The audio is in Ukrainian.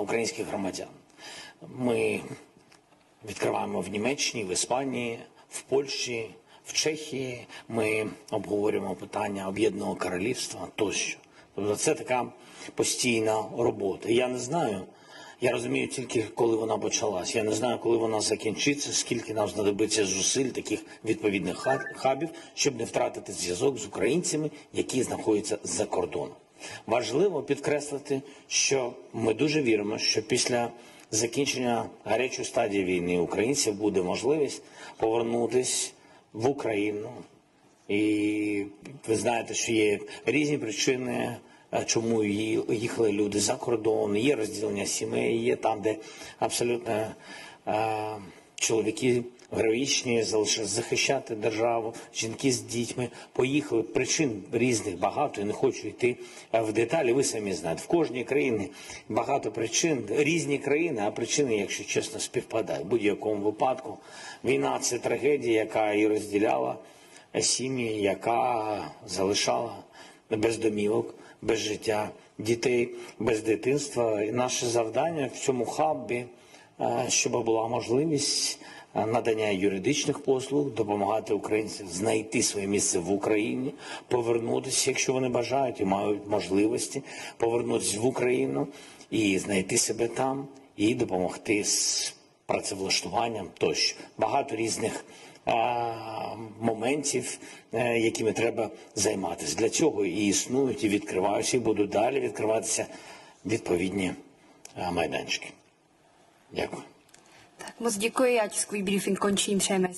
українських громадян. Ми відкриваємо в Німеччині, в Іспанії, в Польщі, в Чехії. Ми обговорюємо питання об'єднаного королівства тощо. Тобто це така постійна робота. Я не знаю. Я розумію тільки, коли вона почалась. Я не знаю, коли вона закінчиться, скільки нам знадобиться зусиль таких відповідних хабів, щоб не втратити зв'язок з українцями, які знаходяться за кордоном. Важливо підкреслити, що ми дуже віримо, що після закінчення гарячої стадії війни українців буде можливість повернутись в Україну. І ви знаєте, що є різні причини, чому їхали люди за кордон, є розділення сімей, є там, де абсолютно чоловіки героїчні захищати державу, жінки з дітьми поїхали. Причин різних багато. і не хочу йти е, в деталі. Ви самі знаєте, в кожній країні багато причин, різні країни, а причини, якщо чесно, співпадають. В будь-якому випадку війна це трагедія, яка і розділяла сім'ї, яка залишала без домівок, без життя дітей, без дитинства. І наше завдання в цьому хабі, е, щоб була можливість е, надання юридичних послуг, допомагати українцям знайти своє місце в Україні, повернутися, якщо вони бажають і мають можливості, повернутися в Україну і знайти себе там, і допомогти з працевлаштуванням тощо. Багато різних а, моментів, е, якими треба займатися. Для цього і існують, і відкриваються, і будуть далі відкриватися відповідні е, майданчики. Děkuji. Tak moc děkuji, já tiskový briefing končím, přejeme